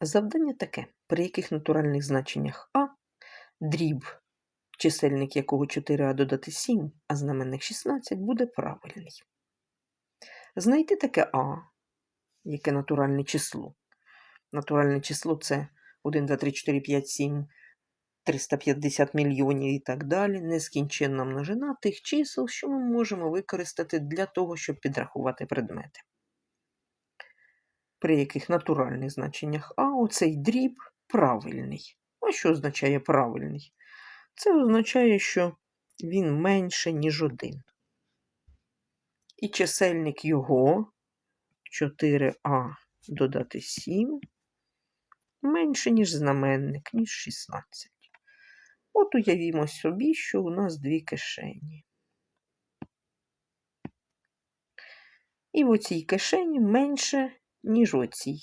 Завдання таке, при яких натуральних значеннях А дріб, чисельник якого 4а додати 7, а знаменник 16 буде правильний. Знайти таке А, яке натуральне число. Натуральне число це 1, 2, 3, 4, 5, 7, 350 мільйонів і так далі. Нескінченна множина тих чисел, що ми можемо використати для того, щоб підрахувати предмети. При яких натуральних значеннях А оцей дріб правильний. А що означає правильний? Це означає, що він менше, ніж 1. І чисельник його 4а додати 7 менше, ніж знаменник, ніж 16. От уявімо собі, що у нас дві кишені. І в оцій кишені менше, ніж оцій.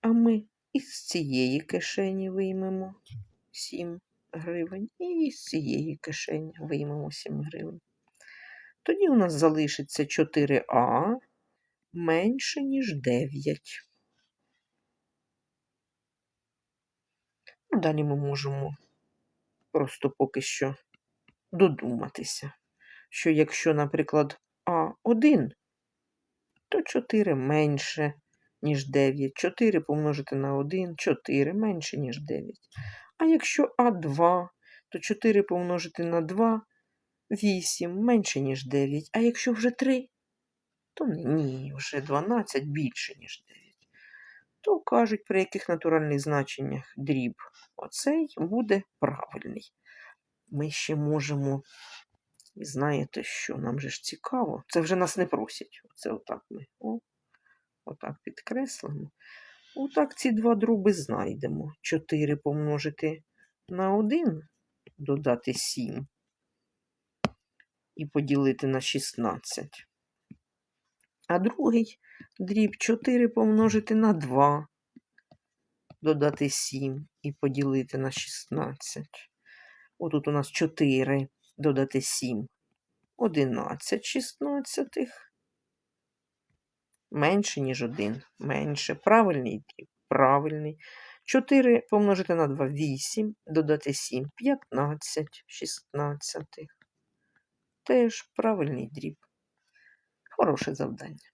А ми із цієї кишені виймемо 7 гривень, і з цієї кишені виймемо 7 гривень. Тоді у нас залишиться 4а менше, ніж 9. Ну, Далі ми можемо просто поки що додуматися, що якщо, наприклад, А1, то 4 менше, ніж 9. 4 помножити на 1 4 менше, ніж 9. А якщо А2, то 4 помножити на 2 8 менше, ніж 9. А якщо вже 3, то ні, вже 12 більше, ніж 9. То кажуть, при яких натуральних значеннях дріб оцей буде правильний. Ми ще можемо, і знаєте що, нам же ж цікаво, це вже нас не просять. Це отак ми о, отак підкреслимо. Отак ці два дроби знайдемо. 4 помножити на 1, додати 7 і поділити на 16. А другий дріб 4 помножити на 2, додати 7 і поділити на 16. Отут у нас 4 додати 7, 11 шістнадцятих. Менше, ніж 1. Менше. Правильний дріб. Правильний. 4 помножити на 2 8, додати 7 15 шістнадцятих. Теж правильний дріб. Хороше завдання.